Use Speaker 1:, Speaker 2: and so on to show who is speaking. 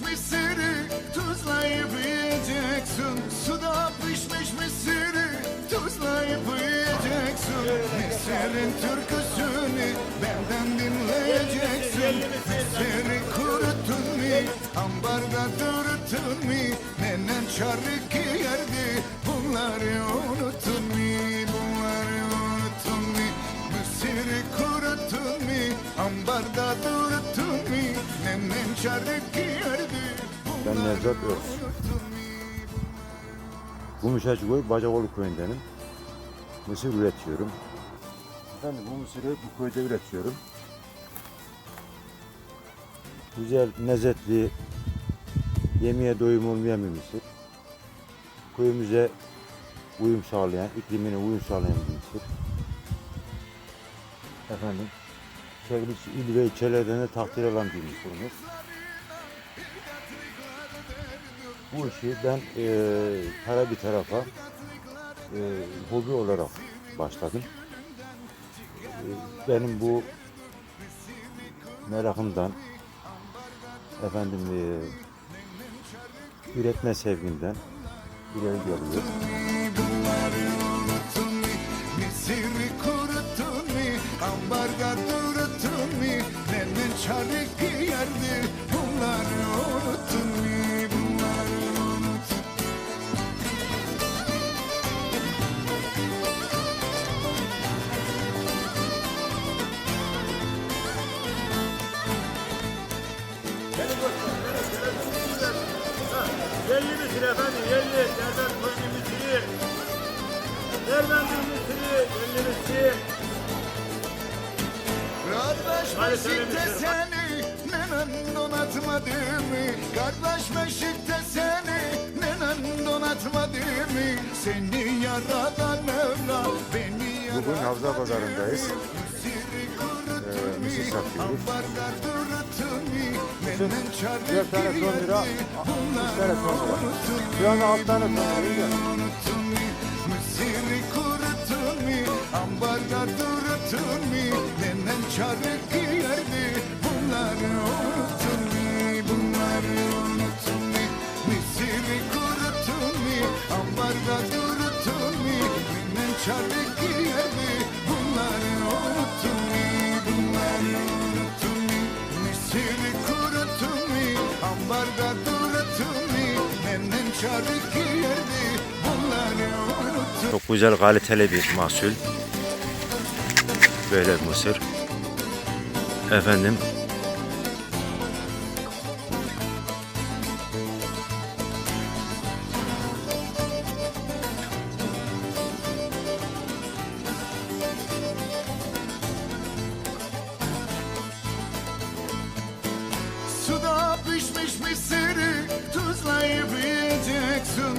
Speaker 1: mısırı tuzlayıp yiyeceksin. Suda pişmiş mısırı tuzlayıp yiyeceksin. Mısırın türküsünü benden dinleyeceksin. Mısırı kurutun mi, ambarda durutun mi Nenem çarık yerdi bunları unutun mi Bunları unutun mi Mısırı kurutun mi, ambarda durutun
Speaker 2: ben Nevzat Öz. Gümüşhacıköy Bacakoğlu köyündenim. Mısır üretiyorum. Efendim bu mısırı bu köyde üretiyorum. Güzel, lezzetli, yemeğe doyum olmayan bir mısır. Köyümüze uyum sağlayan, iklimine uyum sağlayan bir mısır. Efendim, çevre il ve ilçelerden de takdir alan bir mısırımız. Bu işi ben eee para bir tarafa eee, hobi olarak başladım. Eee, benim bu merakımdan efendim eee, üretme sevgimden ileri geliyor.
Speaker 1: Nenem çarık yerdi Bunları unuttun mu? Bunları unuttun
Speaker 3: Yerli misir efendim, yerli. Nereden koydu misiri? Nereden bir misiri? Yerli misiri.
Speaker 1: Kardeş
Speaker 3: Hadi
Speaker 1: Nenem donatmadı mı? Kardeş Beşik'te seni Nenem donatmadı mı? Seni yaradan Mevla Beni
Speaker 2: Bugün
Speaker 1: yaradan
Speaker 2: Havza Pazarı'ndayız. Ee, mısır satıyoruz.
Speaker 1: Çarık
Speaker 2: Birer tane son lira, üç tane son lira. Anda alt tane son lira.
Speaker 1: Mısırı kuruttun mu? Ambarda duruttun mu? Nenem çarık Ambarda duruttun mu? Nenem çarık yerdi. Bunları unuttun
Speaker 2: Çok güzel kaliteli bir mahsul. Böyle bir mısır. Efendim
Speaker 1: Mış mış mış seni tuzlayıp yiyeceksin.